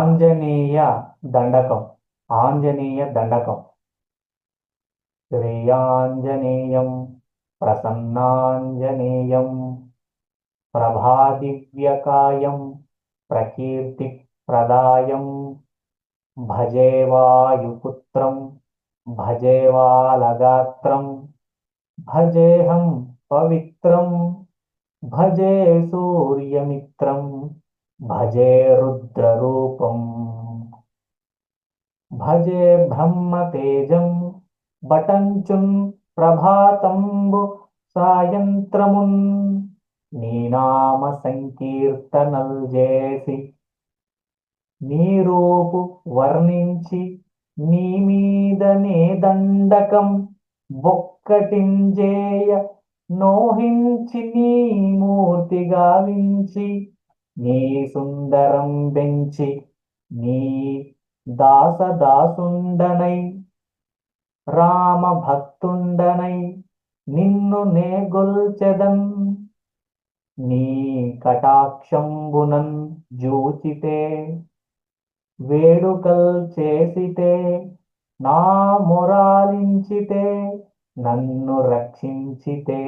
ఆంజనేయ దండకం. ఆంజనేయ దండకం. శ్రేయాంజనేయం ప్రసన్నాంజనేయం ప్రభాదివ్యకాయం ప్రకీర్తిప్రదాయం భజే వాయుపుత్రం భజే వాలగాత్రం భజేహం పవిత్రం భజే సూర్యమిత్రం. భజే రుద్రరూపం భజే బ్రహ్మతేజం బటంచున్ ప్రభాతంబు సాయంత్రమున్ నీనామ సంకీర్తనల్ చేసి నీరూపు వర్ణించి నీ మీదనే దండకం బొక్కటింజేయ నోహించి నీ మూర్తి నీ సుందరం బెంచి నీ దాసదాసుండనై రామ భక్తుండనై నిన్ను నేగొల్చెదన్ నీ కటాక్షంబునన్ జూచితే వేడుకల్ చేసితే నా మొరాలించితే నన్ను రక్షించితే.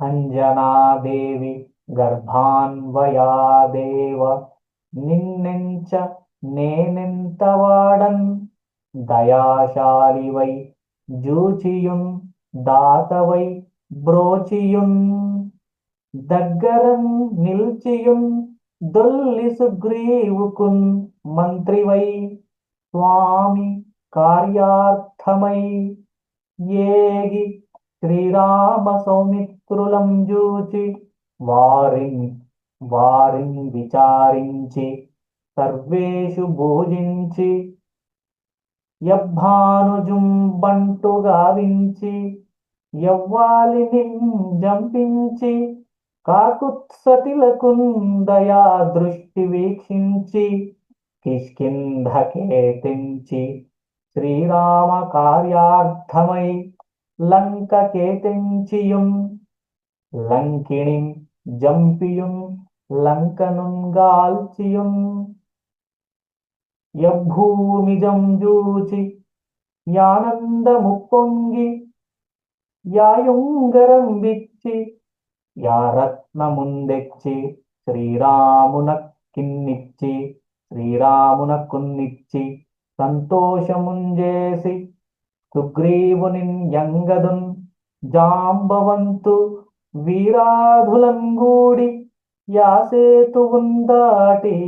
అంజనాదేవి గర్భాన్వయాదేవ నిన్నెంచ నేనెంతవాడన్ దయాశాలివై జూచియున్ దాతవై బ్రోచియున్ దగ్గరన్ నిల్చియున్ దొల్లి సుగ్రీవుకున్ మంత్రివై స్వామి కార్యార్థమై ఏగి శ్రీరామ సౌమిత్రులం జూచి వారిం వారిం విచారించి సర్వేషు భోజించి యబ్భానుజుంబంటు గావించి యవ్వాలిని జంపించి కాకుత్సతిలకుందయా దృష్టి వీక్షించి కిష్కింధకే తెంచి శ్రీరామ కార్యార్థమై లంకకే తెంచియున్ లంకిణిం జంపియున్ లంకనున్ గాల్చియున్ యభూమిజం జూచి యానందముప్పొంగి యాయుంగరం విచ్చి యారత్నముందెచ్చి శ్రీరామున కిన్నిచ్చి శ్రీరామున కున్నిచ్చి సంతోషముంజేసి సుగ్రీవుని యంగదున్ జాంబవంతు వీరాధులంగూడి యాసేతువుందాటి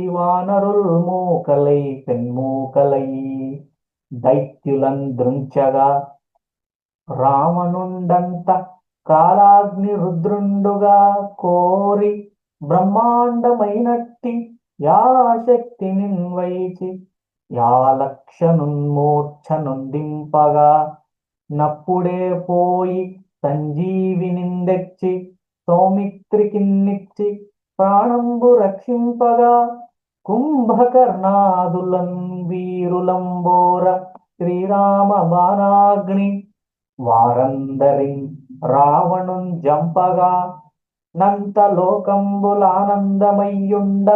వానరుల్ మూకలై పెన్మూకలై దైత్యులం రావణుండంత కాలాగ్ని రుద్రుండుగా కోరి బ్రహ్మాండమైనట్టి యా శక్తిని వైచి యా లక్షనున్మూర్ఛనుందింపగా నప్పుడే పోయి సంజీవినిందెచ్చి సౌమిత్రికిన్నిచ్చి ప్రాణంబు రక్షింపగా కుంభకర్ణాదులం వీరులంబోర శ్రీరామ బాణాగ్ని వారందరి రావణున్ జంపగా నంత లోకంబులానందమయ్యుండ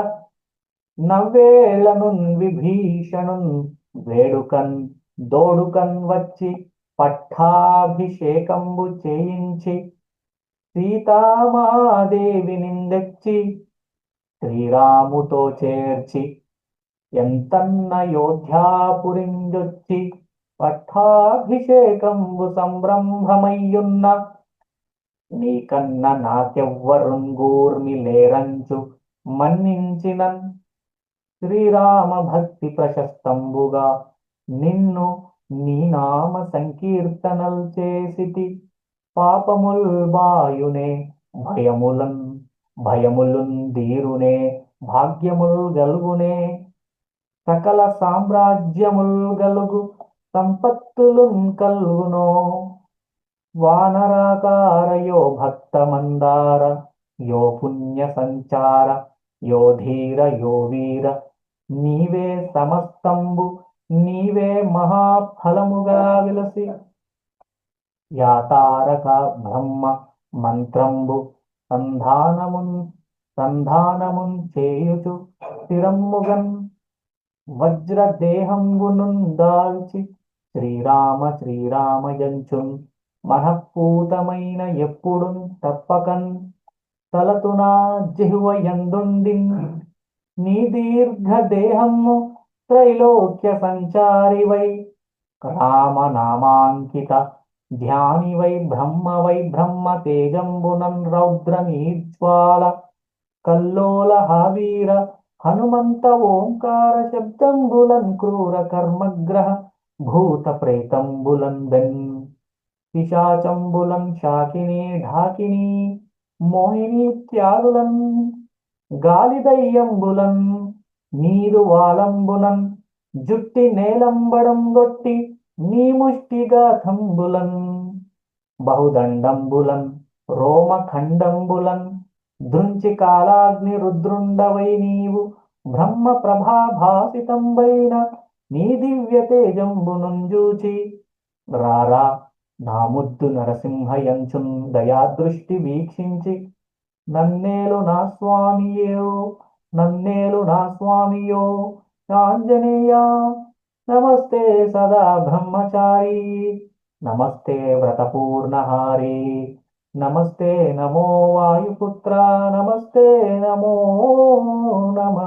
నవ్వేళనున్ విభీషణున్ వేడుకన్ దోడుకన్ వచ్చి పట్టాభిషేకంబు చేయించి సీతామాదేవి నిందెచ్చి శ్రీరాముతో చేర్చి ఎంతన్న యోధ్యాపురిందొచ్చి పట్టాభిషేకంబు సంరంభమయ్యున్న నీకన్న నాకెవ్వరుంగూర్మి లేరంచు మన్నించినన్ శ్రీరామ భక్తి ప్రశస్తంబుగా నిన్ను నీ నామ సంకీర్తనల్ చేసితి. పాపముల్ బాయునే భయములన్ భయములున్ దీరునే భాగ్యముల్ గలుగునే. సకల సామ్రాజ్యముల్ గలుగు సంపత్తులున్ కల్గునో. వానరాకార యో భక్త మందార యో పుణ్య సంచార యో ధీర యో వీర. నీవే సమస్తంబు నీవే మహాఫలముగా విలసి. యాతారక బ్రహ్మ మంత్రంబు సంధానమున్ సంధానమున్ చేయుచు స్థిరమ్ముగన్ వజ్రదేహంబునున్ దాల్చి శ్రీరామ శ్రీరామయంచున్ మనఃపూతమైన ఎప్పుడున్ తప్పకన్. తలతునా జిహ్వ యందుండిన్. నీ దీర్ఘ దేహము త్రైలోక్య సంచారి వై రామనామాంకిత ధ్యాని వై బ్రహ్మ వై బ్రహ్మ తేజంబునం రౌద్ర నీజ్వాల కల్లోల హావీర హనుమంత ఓంకార శబ్దంబులన్ క్రూర కర్మగ్రహ భూత ప్రేతంబులన్ బెన్ పిశాచంబులన్ శాకిని ఢాకిని మోహిని త్యాగులన్ గాలిదయ్యంబులన్ నీరు వాలంబులన్ జుట్టి నేలంబడం గొట్టి నీ ముష్టిగా ముష్టిగాథంబులన్ బహుదండంబులం రోమఖండంబులం దృంచి కాలాగ్ని రుద్రుండవై నీవు బ్రహ్మ ప్రభాభాసితంబైన నీ దివ్య తేజంబునుంజూచి రారా నాముద్దు నరసింహయంచున్ దయాదృష్టి వీక్షించి. నన్నేలు నా స్వామియేవో నన్నేలు నా స్వామియో ఆంజనేయ నమస్తే సదా బ్రహ్మచారి నమస్తే వ్రతపూర్ణహారి నమస్తే నమో వాయుపుత్ర నమస్తే నమో నమ.